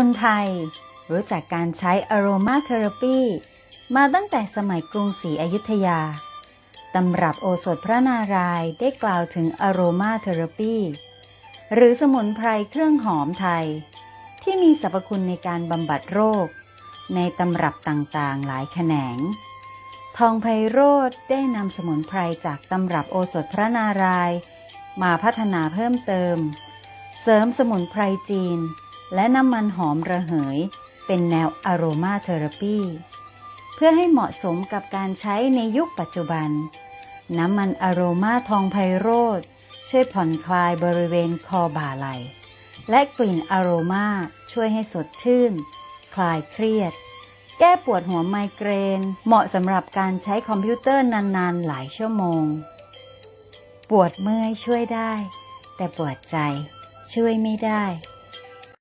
คนไทยรู้จักการใช้ Aroma Therapy มาตั้งแต่สมัยกรุงศรีอยุธยา ตำรับโอสถพระนารายณ์ได้กล่าวถึง Aroma Therapy หรือสมุนไพรเครื่องหอมไทย ที่มีสรรพคุณในการบำบัดโรค ในตำรับต่างๆหลายแขนง ทองไพโรธได้นำสมุนไพรจากตำรับโอสถพระนารายณ์มาพัฒนาเพิ่มเติม เสริมสมุนไพรจีน และน้ำมันหอมระเหย เป็นแนวอโรมาเทอราปีเพื่อให้เหมาะสมกับการใช้ในยุคปัจจุบัน น้ำมันอโรมาทองไพโรธช่วยผ่อนคลายบริเวณคอบ่าไหล่และกลิ่นอโรมาช่วยให้สดชื่น คลายเครียด แก้ปวดหัวไมเกรน เหมาะสำหรับการใช้คอมพิวเตอร์นานๆ หลายชั่วโมง ปวดเมื่อยช่วยได้ แต่ปวดใจช่วยไม่ได้